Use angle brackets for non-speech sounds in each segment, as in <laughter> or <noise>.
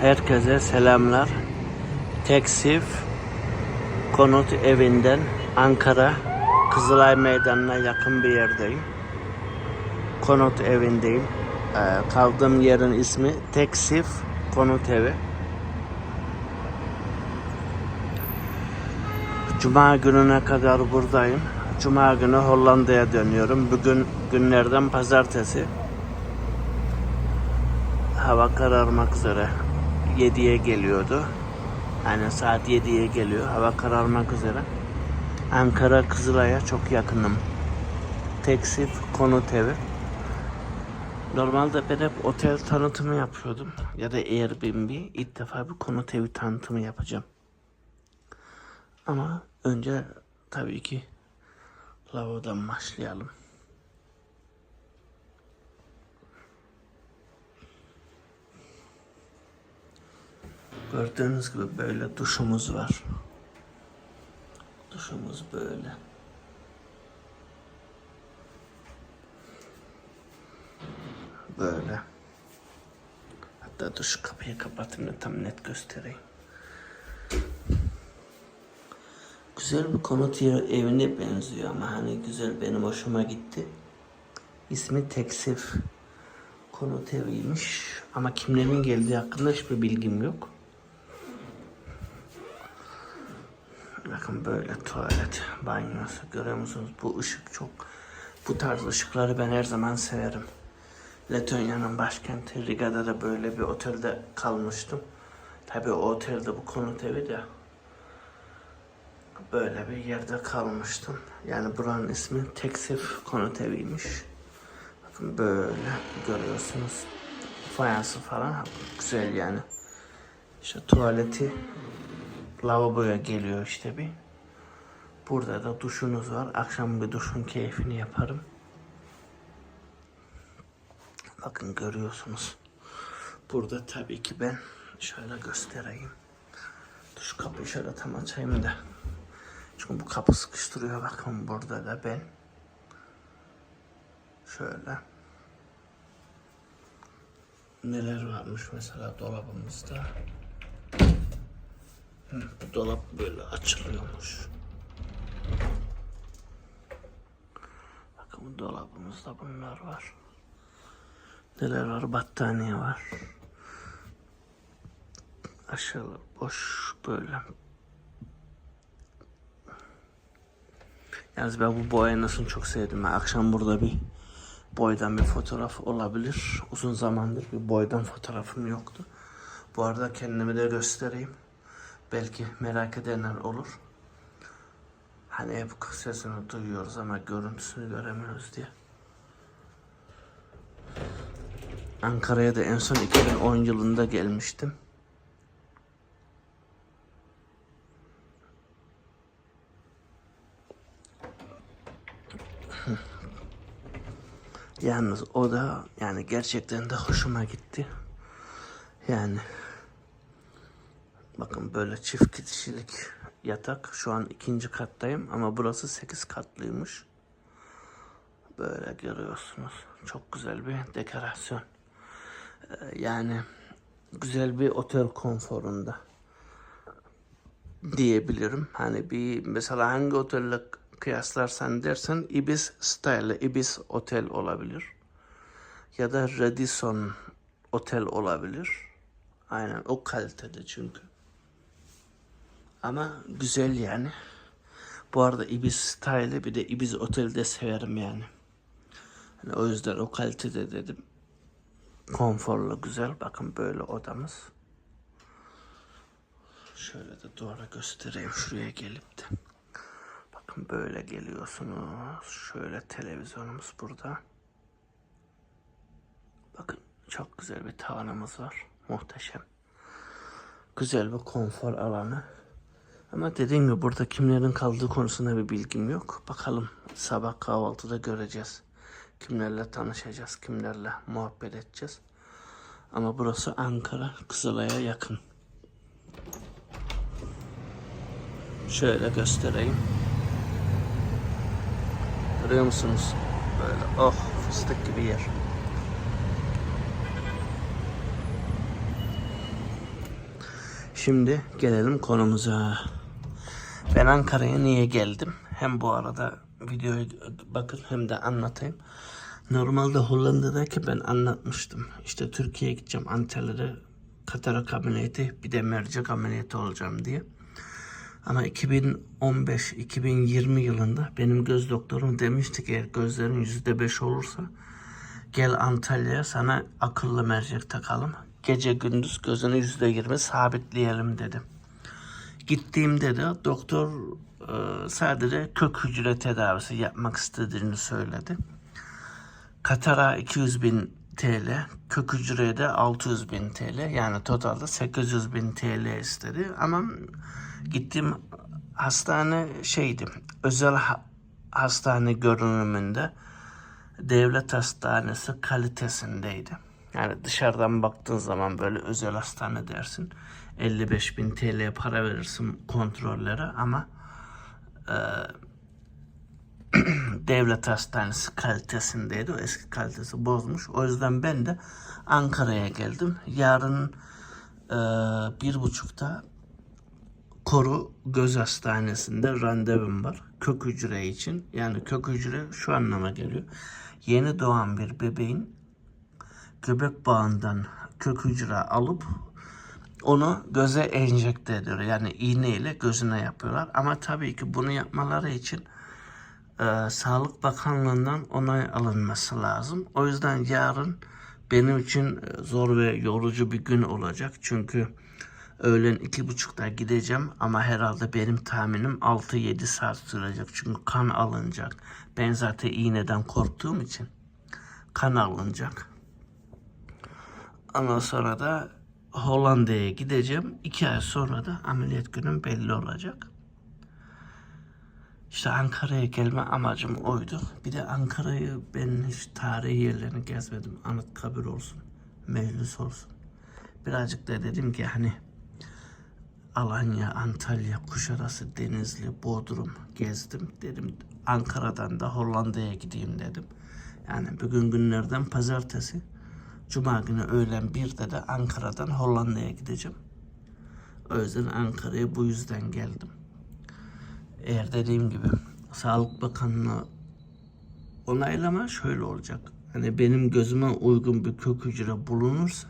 Herkese selamlar. Teksif konut evinden Ankara Kızılay Meydanı'na yakın bir yerdeyim. Konut evindeyim. Ee, kaldığım yerin ismi Teksif Konut Evi. Cuma gününe kadar buradayım. Cuma günü Hollanda'ya dönüyorum. Bugün günlerden pazartesi. Hava kararmak üzere. 7'ye geliyordu. Yani saat 7'ye geliyor. Hava kararmak üzere. Ankara Kızılay'a çok yakınım. Teksif konut evi. Normalde ben hep otel tanıtımı yapıyordum. Ya da Airbnb. İlk defa bir konut evi tanıtımı yapacağım. Ama önce tabii ki lavabodan başlayalım. Gördüğünüz gibi böyle duşumuz var. Duşumuz böyle. Böyle. Hatta duş kapıyı kapatayım da tam net göstereyim. Güzel bir konut evine benziyor ama hani güzel benim hoşuma gitti. İsmi Teksif konut eviymiş ama kimlerin geldiği hakkında hiçbir bilgim yok. Bakın böyle tuvalet, banyosu görüyor musunuz? Bu ışık çok, bu tarz ışıkları ben her zaman severim. Letonya'nın başkenti Riga'da da böyle bir otelde kalmıştım. Tabii o otelde bu konut evi de böyle bir yerde kalmıştım. Yani buranın ismi Teksif konut eviymiş. Bakın böyle görüyorsunuz. Fayansı falan güzel yani. İşte tuvaleti lavaboya geliyor işte bir. Burada da duşunuz var. Akşam bir duşun keyfini yaparım. Bakın görüyorsunuz. Burada tabii ki ben şöyle göstereyim. Duş kapıyı şöyle tam açayım da. Çünkü bu kapı sıkıştırıyor. Bakın burada da ben. Şöyle. Neler varmış mesela dolabımızda. Bu dolap böyle açılıyormuş. Bakın bu dolabımızda bunlar var. Neler var? Battaniye var. Aşağılar boş böyle. Yalnız ben bu boy aynasını çok sevdim. Akşam burada bir boydan bir fotoğraf olabilir. Uzun zamandır bir boydan fotoğrafım yoktu. Bu arada kendimi de göstereyim. Belki merak edenler olur. Hani hep sesini duyuyoruz ama görüntüsünü göremiyoruz diye. Ankara'ya da en son 2010 yılında gelmiştim. Yalnız o da yani gerçekten de hoşuma gitti. Yani bakın böyle çift kişilik yatak. Şu an ikinci kattayım ama burası 8 katlıymış. Böyle görüyorsunuz. Çok güzel bir dekorasyon. Ee, Yani güzel bir otel konforunda diyebilirim. Hani bir mesela hangi otelle kıyaslarsan dersen Ibis Style, Ibis Otel olabilir. Ya da Radisson Otel olabilir. Aynen o kalitede çünkü. Ama güzel yani. Bu arada Ibis Style'ı bir de Ibis Otel'de severim yani. Hani o yüzden o kalitede dedim. Konforlu güzel. Bakın böyle odamız. Şöyle de duvara göstereyim şuraya gelip de. Bakın böyle geliyorsunuz. Şöyle televizyonumuz burada. Bakın çok güzel bir tavanımız var. Muhteşem. Güzel bir konfor alanı. Ama dediğim gibi burada kimlerin kaldığı konusunda bir bilgim yok. Bakalım sabah kahvaltıda göreceğiz. Kimlerle tanışacağız, kimlerle muhabbet edeceğiz. Ama burası Ankara, Kızılay'a yakın. Şöyle göstereyim. Görüyor musunuz? Böyle oh fıstık gibi yer. Şimdi gelelim konumuza. Ben Ankara'ya niye geldim? Hem bu arada videoyu bakın hem de anlatayım. Normalde Hollanda'daki ben anlatmıştım. İşte Türkiye'ye gideceğim Antalya'da katarak ameliyatı bir de mercek ameliyatı olacağım diye. Ama 2015-2020 yılında benim göz doktorum demişti ki eğer gözlerin %5 olursa gel Antalya'ya sana akıllı mercek takalım. Gece gündüz gözünü %20 sabitleyelim dedim. Gittiğimde de doktor e, sadece kök hücre tedavisi yapmak istediğini söyledi. Katara 200 bin TL, kök hücreye de 600 bin TL yani totalde 800 bin TL istedi. Ama gittiğim hastane şeydi, özel ha- hastane görünümünde devlet hastanesi kalitesindeydi. Yani dışarıdan baktığın zaman böyle özel hastane dersin. 55 bin TL para verirsin kontrollere ama <clears throat> devlet hastanesi kalitesindeydi. O eski kalitesi bozmuş. O yüzden ben de Ankara'ya geldim. Yarın e, bir buçukta Koru Göz Hastanesi'nde randevum var. Kök hücre için. Yani kök hücre şu anlama geliyor. Yeni doğan bir bebeğin göbek bağından kök hücre alıp onu göze enjekte ediyor. Yani iğneyle gözüne yapıyorlar. Ama tabii ki bunu yapmaları için e, Sağlık Bakanlığı'ndan onay alınması lazım. O yüzden yarın benim için e, zor ve yorucu bir gün olacak. Çünkü öğlen iki buçukta gideceğim ama herhalde benim tahminim 6-7 saat sürecek. Çünkü kan alınacak. Ben zaten iğneden korktuğum için kan alınacak. Ondan sonra da Hollanda'ya gideceğim. İki ay sonra da ameliyat günüm belli olacak. İşte Ankara'ya gelme amacım oydu. Bir de Ankara'yı ben hiç tarihi yerlerini gezmedim. Anıtkabir olsun, meclis olsun. Birazcık da dedim ki hani Alanya, Antalya, Kuşadası, Denizli, Bodrum gezdim. Dedim Ankara'dan da Hollanda'ya gideyim dedim. Yani bugün günlerden pazartesi. Cuma günü öğlen birde de Ankara'dan Hollanda'ya gideceğim. O yüzden Ankara'ya bu yüzden geldim. Eğer dediğim gibi Sağlık Bakanlığı onaylama şöyle olacak. Hani benim gözüme uygun bir kök hücre bulunursa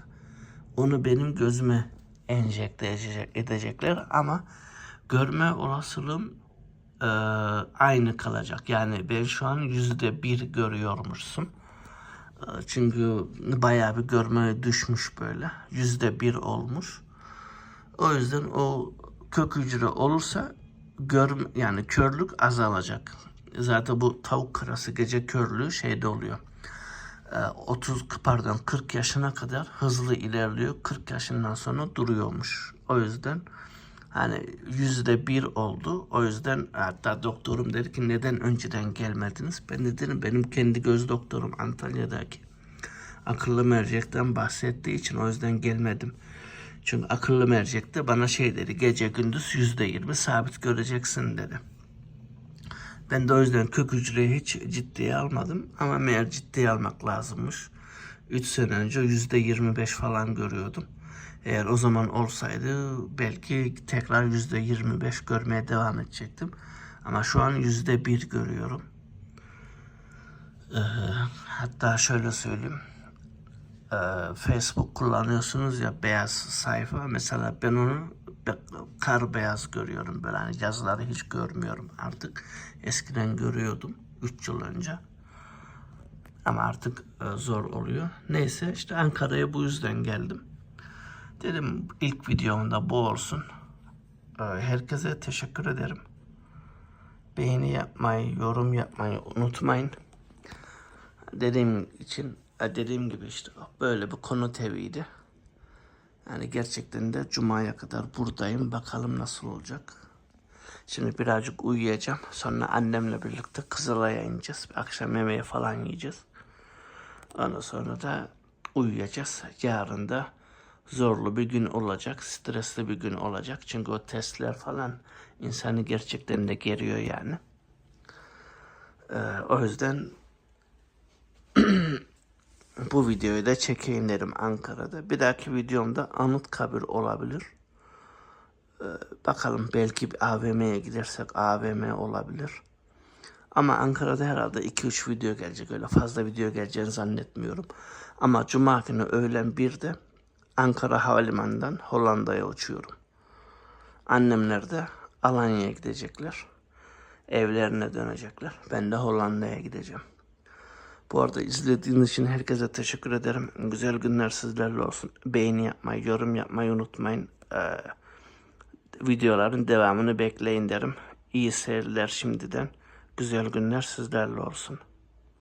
onu benim gözüme enjekte edecek- edecekler ama görme olasılığım e, aynı kalacak. Yani ben şu an yüzde bir görüyormuşsun. Çünkü bayağı bir görme düşmüş böyle. Yüzde bir olmuş. O yüzden o kök hücre olursa gör yani körlük azalacak. Zaten bu tavuk karası gece körlüğü şeyde oluyor. Ee, 30 pardon 40 yaşına kadar hızlı ilerliyor. 40 yaşından sonra duruyormuş. O yüzden hani yüzde bir oldu. O yüzden hatta doktorum dedi ki neden önceden gelmediniz? Ben de dedim benim kendi göz doktorum Antalya'daki akıllı mercekten bahsettiği için o yüzden gelmedim. Çünkü akıllı mercekte bana şey dedi gece gündüz yüzde yirmi sabit göreceksin dedi. Ben de o yüzden kök hücreyi hiç ciddiye almadım ama meğer ciddiye almak lazımmış. 3 sene önce yüzde yirmi beş falan görüyordum. Eğer o zaman olsaydı belki tekrar yüzde yirmi beş görmeye devam edecektim. Ama şu an yüzde bir görüyorum. Ee, hatta şöyle söyleyeyim. E, Facebook kullanıyorsunuz ya beyaz sayfa. Mesela ben onu kar beyaz görüyorum böyle. Hani yazıları hiç görmüyorum artık. Eskiden görüyordum 3 yıl önce. Ama artık e, zor oluyor. Neyse işte Ankara'ya bu yüzden geldim dedim ilk videomda bu olsun E, herkese teşekkür ederim beğeni yapmayı yorum yapmayı unutmayın dediğim için e, dediğim gibi işte böyle bir konu teviydi. Yani gerçekten de Cuma'ya kadar buradayım. Bakalım nasıl olacak. Şimdi birazcık uyuyacağım. Sonra annemle birlikte Kızılay'a ineceğiz. Akşam yemeği falan yiyeceğiz. Ondan sonra da uyuyacağız. Yarın da zorlu bir gün olacak. Stresli bir gün olacak. Çünkü o testler falan insanı gerçekten de geriyor yani. Ee, o yüzden <clears throat> bu videoyu da çekeyim dedim Ankara'da. Bir dahaki videomda Anıtkabir olabilir. Ee, bakalım belki bir AVM'ye gidersek AVM olabilir. Ama Ankara'da herhalde 2-3 video gelecek. Öyle fazla video geleceğini zannetmiyorum. Ama Cuma günü öğlen 1'de Ankara Havalimanı'ndan Hollanda'ya uçuyorum. Annemler de Alanya'ya gidecekler. Evlerine dönecekler. Ben de Hollanda'ya gideceğim. Bu arada izlediğiniz için herkese teşekkür ederim. Güzel günler sizlerle olsun. Beğeni yapmayı, yorum yapmayı unutmayın. Ee, videoların devamını bekleyin derim. İyi seyirler şimdiden. Güzel günler sizlerle olsun.